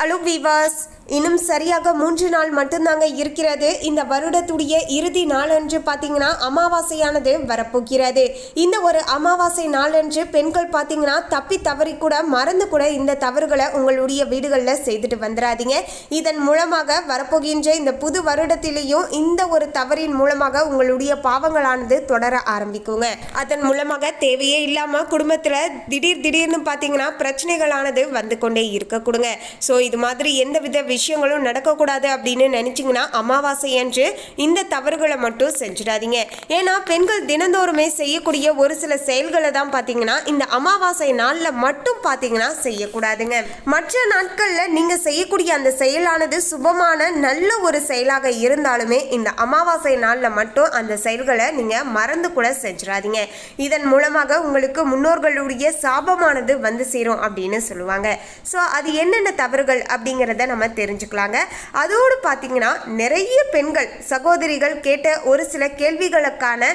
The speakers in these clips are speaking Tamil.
Hello viewers, இன்னும் சரியாக மூன்று நாள் மட்டும்தாங்க இருக்கிறது. இந்த வருடத்துடைய இறுதி நாளன்று பார்த்தீங்கன்னா அமாவாசையானது வரப்போகிறது. இந்த ஒரு அமாவாசை நாளன்று பெண்கள் பார்த்தீங்கன்னா தப்பி தவறி கூட மறந்து கூட இந்த தவறுகளை உங்களுடைய வீடுகளில் செய்துட்டு வந்துடாதீங்க இதன் மூலமாக வரப்போகின்ற இந்த புது வருடத்திலேயும் இந்த ஒரு தவறின் மூலமாக உங்களுடைய பாவங்களானது தொடர ஆரம்பிக்குங்க. அதன் மூலமாக தேவையே இல்லாமல் குடும்பத்தில் திடீர் திடீர்னு பார்த்தீங்கன்னா பிரச்சனைகளானது வந்து கொண்டே இருக்க கொடுங்க ஸோ இது மாதிரி எந்தவித விஷயங்களும் நடக்கக்கூடாது அப்படின்னு நினச்சிங்கன்னா அமாவாசை என்று இந்த தவறுகளை மட்டும் செஞ்சிடாதீங்க. ஏன்னா பெண்கள் தினந்தோறுமே செய்யக்கூடிய ஒரு சில செயல்களை தான் பார்த்தீங்கன்னா இந்த அமாவாசை நாளில் மட்டும் பார்த்தீங்கன்னா செய்யக்கூடாதுங்க. மற்ற நாட்களில் நீங்கள் செய்யக்கூடிய அந்த செயலானது சுபமான நல்ல ஒரு செயலாக இருந்தாலுமே இந்த அமாவாசை நாளில் மட்டும் அந்த செயல்களை நீங்கள் மறந்து கூட செஞ்சிடாதீங்க. இதன் மூலமாக உங்களுக்கு முன்னோர்களுடைய சாபமானது வந்து சேரும் அப்படின்னு சொல்லுவாங்க. ஸோ அது என்னென்ன தவறுகள் அப்படிங்கிறத நம்ம தெரிஞ்சுக்கலாங்க. அதோடு பார்த்தீங்கன்னா நிறைய பெண்கள் சகோதரிகள் கேட்ட ஒரு சில கேள்விகளுக்கான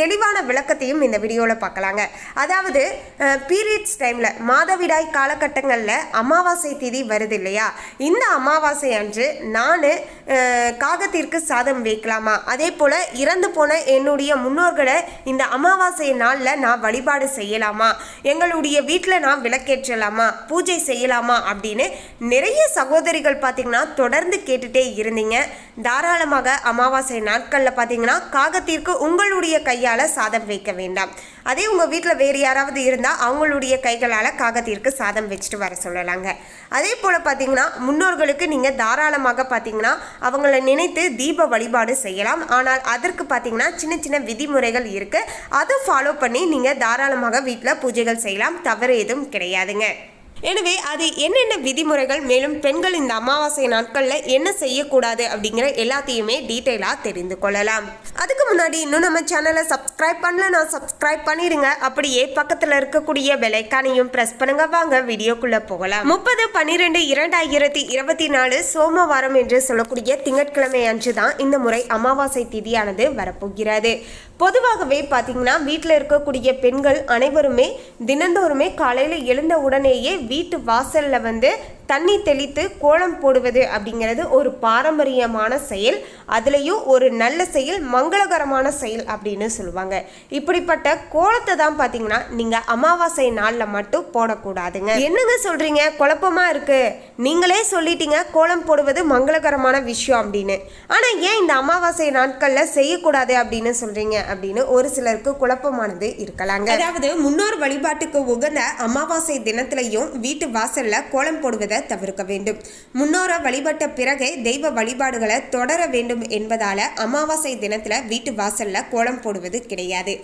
தெளிவான விளக்கத்தையும் இந்த வீடியோவில் பார்க்கலாங்க. அதாவது பீரியட்ஸ் டைமில் மாதவிடாய் காலகட்டங்களில் அமாவாசை திதி வருது இல்லையா? இந்த அமாவாசை அன்று நான் காகத்திற்கு சாதம் வைக்கலாமா? அதே போல் இறந்து போன என்னுடைய முன்னோர்களை இந்த அமாவாசை நாளில் நான் வழிபாடு செய்யலாமா? எங்களுடைய வீட்டில் நான் விளக்கேற்றலாமா? பூஜை செய்யலாமா? அப்படின்னு நிறைய சகோதரிகள் பார்த்தீங்கன்னா தொடர்ந்து கேட்டுட்டே இருந்தீங்க. தாராளமாக அமாவாசை நாட்களில் பார்த்தீங்கன்னா காகத்திற்கு உங்களுடைய கையால் சாதம் வைக்க வேண்டாம். அதே உங்கள் வீட்டில் வேறு யாராவது இருந்தால் அவங்களுடைய கைகளால் காகத்திற்கு சாதம் வச்சுட்டு வர சொல்லலாங்க. அதே போல் பார்த்தீங்கன்னா முன்னோர்களுக்கு நீங்கள் தாராளமாக பார்த்தீங்கன்னா அவங்கள நினைத்து தீப வழிபாடு செய்யலாம். ஆனால் அதற்கு பார்த்தீங்கன்னா சின்ன சின்ன விதிமுறைகள் இருக்குது அதை ஃபாலோ பண்ணி நீங்கள் தாராளமாக வீட்டில் பூஜைகள் செய்யலாம். தவறு எதுவும் கிடையாதுங்க. எனவே அது என்னென்ன விதிமுறைகள் மேலும் பெண்கள் இந்த அமாவாசை நாட்களில் என்ன செய்யக்கூடாது அப்படிங்கிற எல்லாத்தையுமே டீட்டெயிலாக தெரிந்து கொள்ளலாம். அதுக்கு முன்னாடி இன்னும் நம்ம சேனலை சப்ஸ்கிரைப் பண்ணல நான் சப்ஸ்கிரைப் பண்ணிடுங்க. அப்படியே பக்கத்தில் இருக்கக்கூடிய பெலைக்கானையும் ப்ரெஸ் பண்ணுங்க. வாங்க வீடியோக்குள்ளே போகலாம். முப்பது பன்னிரெண்டு இரண்டாயிரத்தி இருபத்தி நாலு சோமவாரம் என்று சொல்லக்கூடிய திங்கட்கிழமை அன்று தான் இந்த முறை அமாவாசை திதியானது வரப்போகிறது. பொதுவாகவே பார்த்தீங்கன்னா வீட்டில் இருக்கக்கூடிய பெண்கள் அனைவருமே தினந்தோறுமே காலையில் எழுந்த உடனேயே வீட்டு வாசலில் வந்து தண்ணி தெளித்து கோலம் போடுவது அப்படிங்கிறது ஒரு பாரம்பரியமான செயல். அதுலேயும் ஒரு நல்ல செயல் மங்களகரமான செயல் அப்படின்னு சொல்லுவாங்க. இப்படிப்பட்ட கோலத்தை தான் பார்த்தீங்கன்னா நீங்கள் அமாவாசை நாளில் மட்டும் போடக்கூடாதுங்க. என்னங்க சொல்கிறீங்க குழப்பமாக இருக்குது நீங்களே சொல்லிட்டீங்க கோலம் போடுவது மங்களகரமான விஷயம் அப்படின்னு. ஆனால் ஏன் இந்த அமாவாசை நாட்களில் செய்யக்கூடாது அப்படின்னு சொல்கிறீங்க அப்படின்னு ஒரு சிலருக்கு குழப்பமானது இருக்கலாங்க. அதாவது முன்னோர் வழிபாட்டுக்கு உகந்த அமாவாசை தினத்திலையும் வீட்டு வாசல்ல கோலம் போடுவதை தவிர்க்க வேண்டும். முன்னோரை வழிபட்ட பிறகே தெய்வ வழிபாடுகளை தொடர வேண்டும் என்பதால அமாவாசை தினத்துல வீட்டு வாசல்ல கோலம் போடுவது கிடையாது.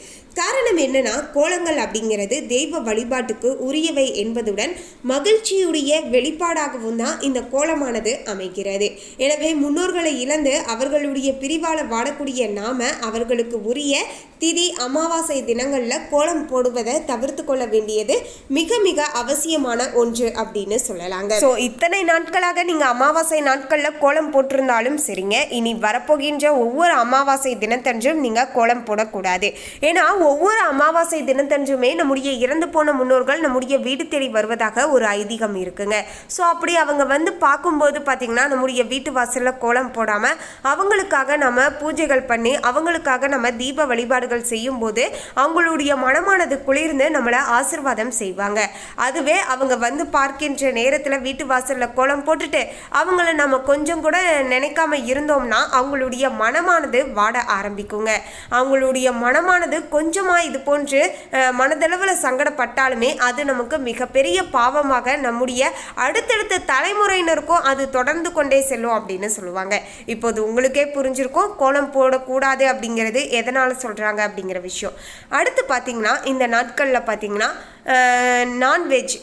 காரணம் என்னன்னா கோலங்கள் அப்படிங்கிறது தெய்வ வழிபாட்டுக்கு உரியவை என்பதுடன் மகிழ்ச்சியுடைய வெளிப்பாடாகவும் தான் இந்த கோலமானது அமைகிறது. எனவே முன்னோர்களை இழந்து அவர்களுடைய பிரிவால வாடக்கூடிய நாம அவர்களுக்கு உரிய திதி அமாவாசை தினங்கள்ல கோலம் போடுவதை தவிர்த்து கொள்ள வேண்டியது மிக மிக அவசியமான ஒன்று அப்படின்னு சொல்லலாங்க. ஸோ இத்தனை நாட்களாக நீங்க அமாவாசை நாட்கள்ல கோலம் போட்டிருந்தாலும் சரிங்க. இனி வரப்போகின்ற ஒவ்வொரு அமாவாசை தினத்தன்றும் நீங்க கோலம் போடக்கூடாது. ஏன்னா ஒவ்வொரு அமாவாசை தினத்தன்றுமே நம்முடைய இறந்து போன முன்னோர்கள் நம்முடைய வீடு தேடி வருவதாக ஒரு ஐதீகம் இருக்குங்க. ஸோ அப்படி அவங்க வந்து பார்க்கும்போது பார்த்திங்கன்னா நம்முடைய வீட்டு வாசலில் கோலம் போடாமல் அவங்களுக்காக நம்ம பூஜைகள் பண்ணி அவங்களுக்காக நம்ம தீப வழிபாடுகள் செய்யும் போது அவங்களுடைய மனமானது குளிர்ந்து நம்மளை ஆசிர்வாதம் செய்வாங்க. அதுவே அவங்க வந்து பார்க்கின்ற நேரத்தில் வீட்டு வாசலில் கோலம் போட்டுட்டு அவங்கள நம்ம கொஞ்சம் கூட நினைக்காம இருந்தோம்னா அவங்களுடைய மனமானது வாட ஆரம்பிக்குங்க. அவங்களுடைய மனமானது கொஞ்சமாக இது போன்று மனதளவில் சங்கடப்பட்டாலுமே அது நமக்கு மிகப்பெரிய பாவமாக நம்முடைய அடுத்தடுத்த தலைமுறையினருக்கும் அது தொடர்ந்து கொண்டே செல்லும் அப்படின்னு சொல்லுவாங்க. இப்போது உங்களுக்கே புரிஞ்சிருக்கும் கோலம் போடக்கூடாது அப்படிங்கிறது எதனால சொல்கிறாங்க அப்படிங்கிற விஷயம். அடுத்து பார்த்திங்கன்னா இந்த நாட்களில் பார்த்திங்கன்னா நான்வெஜ்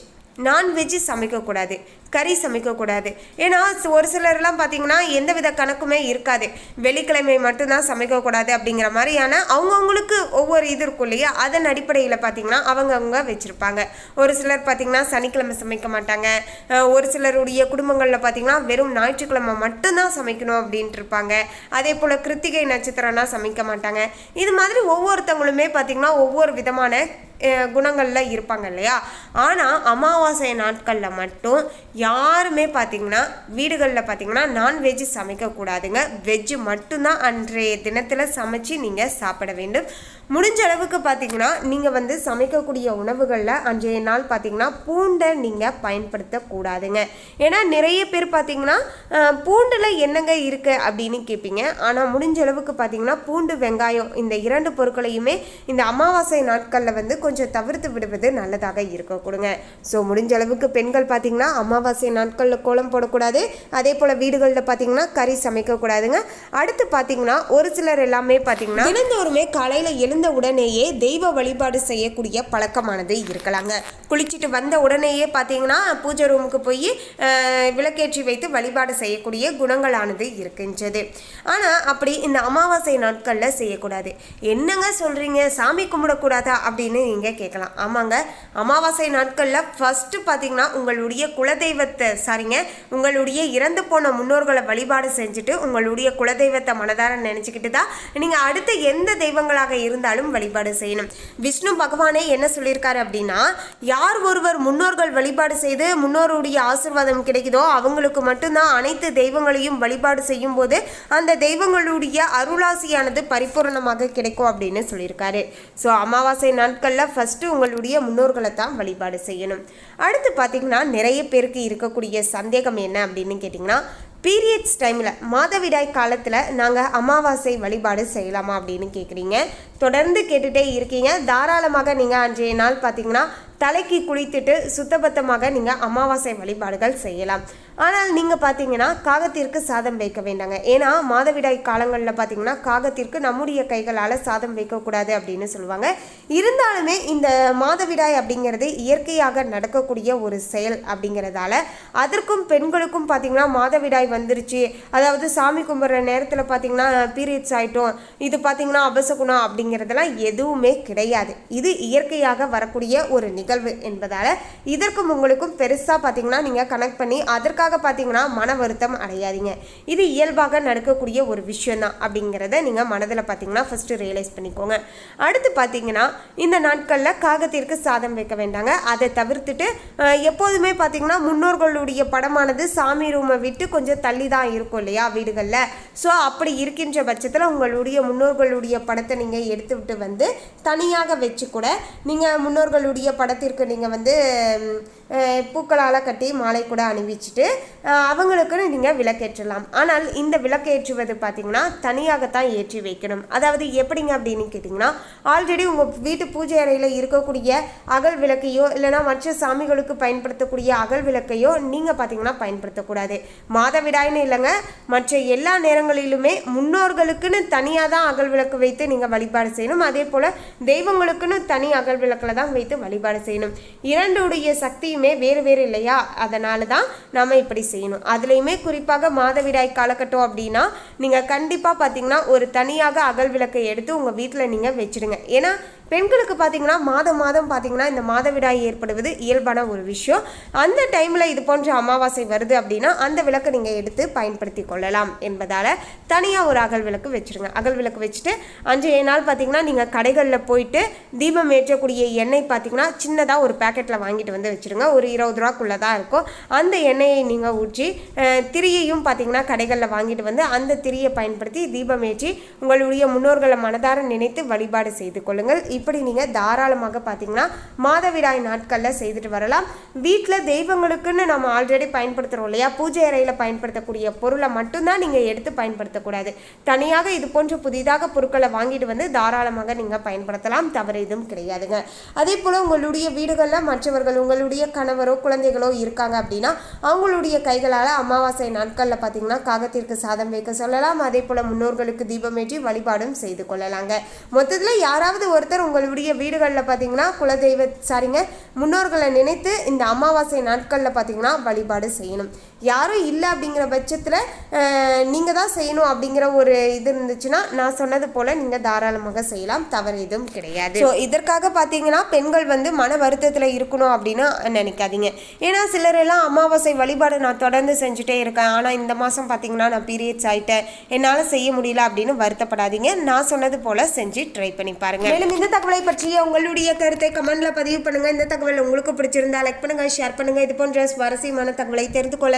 நான்வெஜ்ஜு சமைக்கக்கூடாது கறி சமைக்கக்கூடாது. ஏன்னா ஒரு சிலர்லாம் பார்த்தீங்கன்னா எந்தவித கணக்குமே இருக்காது. வெள்ளிக்கிழமை மட்டும்தான் சமைக்கக்கூடாது அப்படிங்கிற மாதிரியான அவங்கவுங்களுக்கு ஒவ்வொரு இது இருக்கும் இல்லையா அதன் அடிப்படையில் பார்த்தீங்கன்னா அவங்கவுங்க வச்சுருப்பாங்க. ஒரு சிலர் பார்த்திங்கன்னா சனிக்கிழமை சமைக்க மாட்டாங்க. ஒரு சிலருடைய குடும்பங்களில் பார்த்தீங்கன்னா வெறும் ஞாயிற்றுக்கிழமை மட்டும்தான் சமைக்கணும் அப்படின்ட்டு இருப்பாங்க அதே போல் கிருத்திகை நட்சத்திரம்னா சமைக்க மாட்டாங்க. இது மாதிரி ஒவ்வொருத்தவங்களுமே பார்த்தீங்கன்னா ஒவ்வொரு விதமான குணங்களில் இருப்பாங்க இல்லையா? ஆனால் அமாவாசை நாட்களில் மட்டும் யாருமே பார்த்தீங்கன்னா வீடுகளில் பார்த்தீங்கன்னா நான்வெஜ் சமைக்கக்கூடாதுங்க. வெஜ்ஜு மட்டும்தான் அன்றைய தினத்தில் சமைச்சு நீங்கள் சாப்பிட வேண்டும். முடிஞ்ச அளவுக்கு பார்த்தீங்கன்னா நீங்கள் வந்து சமைக்கக்கூடிய உணவுகளில் அன்றைய நாள் பார்த்தீங்கன்னா பூண்டை நீங்கள் பயன்படுத்தக்கூடாதுங்க. ஏன்னா நிறைய பேர் பார்த்தீங்கன்னா பூண்டில் என்னங்க இருக்குது அப்படின்னு கேட்பீங்க ஆனால் முடிஞ்ச அளவுக்கு பார்த்தீங்கன்னா பூண்டு வெங்காயம் இந்த இரண்டு பொருட்களையுமே இந்த அமாவாசை நாட்களில் வந்து கொஞ்சம் தவிர்த்து விடுவது நல்லதாக இருக்க கொடுங்க. ஸோ முடிஞ்ச அளவுக்கு பெண்கள் பார்த்தீங்கன்னா அமாவாசை நாட்களில் கோலம் போடக்கூடாது. அதே போல் வீடுகளில் பார்த்தீங்கன்னா கறி சமைக்கக்கூடாதுங்க. அடுத்து பார்த்தீங்கன்னா ஒரு சிலர் எல்லாமே பார்த்தீங்கன்னா தினந்தோறுமே காலையில் எழுந்த உடனேயே தெய்வ வழிபாடு செய்யக்கூடிய பழக்கமானது இருக்கலாங்க. குளிச்சுட்டு வந்த உடனேயே பார்த்தீங்கன்னா பூஜை ரூமுக்கு போய் விளக்கேற்றி வைத்து வழிபாடு செய்யக்கூடிய குணங்களானது இருக்கின்றது. ஆனால் அப்படி இந்த அமாவாசை நாட்களில் செய்யக்கூடாது. என்னங்க சொல்கிறீங்க சாமி கும்பிடக்கூடாதா? அப்படின்னு நீங்கள் கேட்கலாம். ஆமாங்க. அமாவாசை நாட்களில் ஃபஸ்ட்டு பார்த்தீங்கன்னா உங்களுடைய குலதெய்வத்தை சாரிங்க உங்களுடைய இறந்து போன முன்னோர்களை வழிபாடு செஞ்சுட்டு உங்களுடைய குலதெய்வத்தை மனதார நினச்சிக்கிட்டு தான் நீங்கள் அடுத்த எந்த தெய்வங்களாக இருந்தாலும் வழிபாடு செய்யணும். விஷ்ணு பகவானே என்ன சொல்லியிருக்காரு அப்படின்னா யார் ஒருவர் முன்னோர்கள் வழிபாடு செய்து முன்னோருடைய ஆசிர்வாதம் கிடைக்குதோ அவங்களுக்கு மட்டும்தான் அனைத்து தெய்வங்களையும் வழிபாடு செய்யும் போது அந்த தெய்வங்களுடைய அருளாசியானது பரிபூரணமாக கிடைக்கும் அப்படின்னு சொல்லியிருக்காரு. ஸோ அமாவாசை நாட்களில் ஃபஸ்ட்டு உங்களுடைய முன்னோர்களை தான் வழிபாடு செய்யணும். அடுத்து பார்த்தீங்கன்னா நிறைய பேருக்கு இருக்கக்கூடிய சந்தேகம் என்ன அப்படின்னு கேட்டிங்கன்னா பீரியட்ஸ் டைமில் மாதவிடாய் காலத்தில் நாங்கள் அமாவாசை வழிபாடு செய்யலாமா அப்படின்னு கேட்குறீங்க தொடர்ந்து கேட்டுகிட்டே இருக்கீங்க. தாராளமாக நீங்கள் அன்றைய நாள் பார்த்தீங்கன்னா தலைக்கு குளித்துட்டு சுத்தபத்தமாக நீங்கள் அமாவாசை வழிபாடுகள் செய்யலாம். ஆனால் நீங்கள் பார்த்தீங்கன்னா காகத்திற்கு சாதம் வைக்க வேண்டாங்க. ஏன்னா மாதவிடாய் காலங்களில் பார்த்தீங்கன்னா காகத்திற்கு நம்முடைய கைகளால் சாதம் வைக்கக்கூடாது அப்படின்னு சொல்லுவாங்க. இருந்தாலுமே இந்த மாதவிடாய் அப்படிங்கிறது இயற்கையாக நடக்கக்கூடிய ஒரு செயல் அப்படிங்கிறதால அதற்கும் பெண்களுக்கும் பார்த்தீங்கன்னா மாதவிடாய் வந்துருச்சு. அதாவது சாமி கும்பிட்ற நேரத்தில் பார்த்தீங்கன்னா பீரியட்ஸ் ஆகிட்டோம் இது பார்த்தீங்கன்னா அபசகுணம் அப்படிங்கிறதெல்லாம் எதுவுமே கிடையாது. இது இயற்கையாக வரக்கூடிய ஒரு நிகழ்வு. என்பதால் இதற்கும் உங்களுக்கும் பெருசாக பார்த்தீங்கன்னா நீங்கள் கனெக்ட் பண்ணி அதற்காக பார்த்தீங்கன்னா மன வருத்தம் அடையாதீங்க. இது இயல்பாக நடக்கக்கூடிய ஒரு விஷயம்தான் அப்படிங்கிறத நீங்கள் மனதில் பார்த்தீங்கன்னா ஃபஸ்ட்டு ரியலைஸ் பண்ணிக்கோங்க. அடுத்து பார்த்தீங்கன்னா இந்த நாட்களில் காகத்திற்கு சாதம் வைக்க வேண்டாங்க. அதை தவிர்த்துட்டு எப்போதுமே பார்த்தீங்கன்னா முன்னோர்களுடைய படமானது சாமி ரூமை விட்டு கொஞ்சம் தள்ளி தான் இருக்கும் இல்லையா வீடுகளில். ஸோ அப்படி இருக்கின்ற பட்சத்தில் உங்களுடைய முன்னோர்களுடைய படத்தை நீங்கள் எடுத்து விட்டு வந்து தனியாக வச்சு கூட நீங்கள் முன்னோர்களுடைய படத்தை படத்திற்கு நீங்கள் வந்து பூக்களால் கட்டி மாலை கூட அணிவிச்சிட்டு அவங்களுக்குன்னு நீங்கள் விளக்கேற்றலாம். ஆனால் இந்த விளக்கேற்றுவது பார்த்தீங்கன்னா தனியாகத்தான் ஏற்றி வைக்கணும். அதாவது எப்படிங்க அப்படின்னு கேட்டிங்கன்னா ஆல்ரெடி உங்கள் வீட்டு பூஜை அறையில் இருக்கக்கூடிய அகல் விளக்கையோ இல்லைனா மற்ற சாமிகளுக்கு பயன்படுத்தக்கூடிய அகல் விளக்கையோ நீங்கள் பார்த்தீங்கன்னா பயன்படுத்தக்கூடாது. மாதவிடாய்னு இல்லைங்க மற்ற எல்லா நேரங்களிலுமே முன்னோர்களுக்குன்னு தனியாக தான் அகல் விளக்கு வைத்து நீங்கள் வழிபாடு செய்யணும். அதே போல் தெய்வங்களுக்குன்னு தனி அகல் விளக்கில் தான் வைத்து வழிபாடு செய்யணும். இரண்டுடைய சக்தியும் வேறு வேறு இல்லையா? அதனால தான் நம்ம இப்படி செய்யணும். அதுலேயுமே குறிப்பாக மாதவிடாய் காலகட்டம் அப்படின்னா நீங்கள் கண்டிப்பாக பார்த்தீங்கன்னா ஒரு தனியாக அகல் விளக்கை எடுத்து உங்கள் வீட்டில் நீங்கள் வச்சிடுங்க. ஏன்னா பெண்களுக்கு பார்த்தீங்கன்னா மாதம் மாதம் பார்த்தீங்கன்னா இந்த மாதவிடாய் ஏற்படுவது இயல்பான ஒரு விஷயம். அந்த டைமில் இது போன்ற அமாவாசை வருது அப்படின்னா அந்த விளக்கை நீங்கள் எடுத்து பயன்படுத்தி கொள்ளலாம் என்பதால் தனியாக ஒரு அகல் விளக்கு வச்சுருங்க. அகல் விளக்கு வச்சுட்டு அஞ்சு நாள் பார்த்தீங்கன்னா நீங்கள் கடைகளில் போயிட்டு தீபம் ஏற்றக்கூடிய எண்ணெய் பார்த்தீங்கன்னா சின்னதாக ஒரு பேக்கெட்டில் வாங்கிட்டு வந்து வச்சுருங்க. ஒரு இருபது ரூபாக்குள்ளே தான் இருக்கும். அந்த எண்ணெயை நீங்கள் ஊற்றி திரியையும் பார்த்தீங்கன்னா கடைகளில் வாங்கிட்டு வந்து அந்த திரியை பயன்படுத்தி தீபம் ஏற்றி உங்களுடைய முன்னோர்களை மனதார நினைத்து வழிபாடு செய்து கொள்ளுங்கள். இப்படி நீங்கள் தாராளமாக பார்த்தீங்கன்னா மாதவிடாய் நாட்களில் செய்துட்டு வரலாம். வீட்டில் தெய்வங்களுக்குன்னு நம்ம ஆல்ரெடி பயன்படுத்துகிறோம் இல்லையா? பூஜை அறையில் பயன்படுத்தக்கூடிய பொருளை மட்டும்தான் நீங்கள் எடுத்து பயன்படுத்தக்கூடாது. தனியாக இது போன்ற புதிதாக பொருட்களை வாங்கிட்டு வந்து தாராளமாக நீங்கள் பயன்படுத்தலாம். தவறு எதுவும் கிடையாதுங்க. அதே போல் உங்களுடைய வீடுகளில் மற்றவர்கள் உங்களுடைய கணவரோ குழந்தைகளோ இருக்காங்க அப்படின்னா அவங்களுடைய கைகளால் அமாவாசை நாட்களில் பார்த்தீங்கன்னா காகத்திற்கு சாதம் வைக்க சொல்லலாம். அதே போல் முன்னோர்களுக்கு தீபமேற்றி வழிபாடும் செய்து கொள்ளலாங்க. மொத்தத்தில் யாராவது ஒருத்தர் உங்களுடைய வீடுகளில் பார்த்தீங்கன்னா குலதெய்வ சாரிங்க முன்னோர்களை நினைத்து இந்த அமாவாசை நாட்களில் பார்த்தீங்கன்னா வழிபாடு செய்யணும். யாரும் இல்லை அப்படிங்கிற பட்சத்தில் நீங்கள் தான் செய்யணும் அப்படிங்கிற ஒரு இது இருந்துச்சுன்னா நான் சொன்னது போல் நீங்கள் தாராளமாக செய்யலாம். தவறு எதுவும் கிடையாது. ஸோ இதற்காக பார்த்தீங்கன்னா பெண்கள் வந்து மன வருத்தத்தில் இருக்கணும் அப்படின்னு நினைக்காதீங்க. ஏன்னா சிலர் எல்லாம் அமாவாசை வழிபாடு நான் தொடர்ந்து செஞ்சுட்டே இருக்கேன். ஆனால் இந்த மாதம் பார்த்தீங்கன்னா நான் பீரியட்ஸ் ஆயிட்டேன். என்னால் செய்ய முடியல அப்படின்னு வருத்தப்படாதீங்க. நான் சொன்னது போல் செஞ்சு ட்ரை பண்ணி பாருங்க. மேலும் இந்த தகவலை பற்றிய உங்களுடைய கருத்தை கமெண்ட்ல பதிவு பண்ணுங்க. இந்த தகவல் உங்களுக்கு பிடிச்சிருந்தா லைக் பண்ணுங்க ஷேர் பண்ணுங்க. இது போன்ற சுவாரஸ்யமான தகவலை தெரிந்து கொள்ள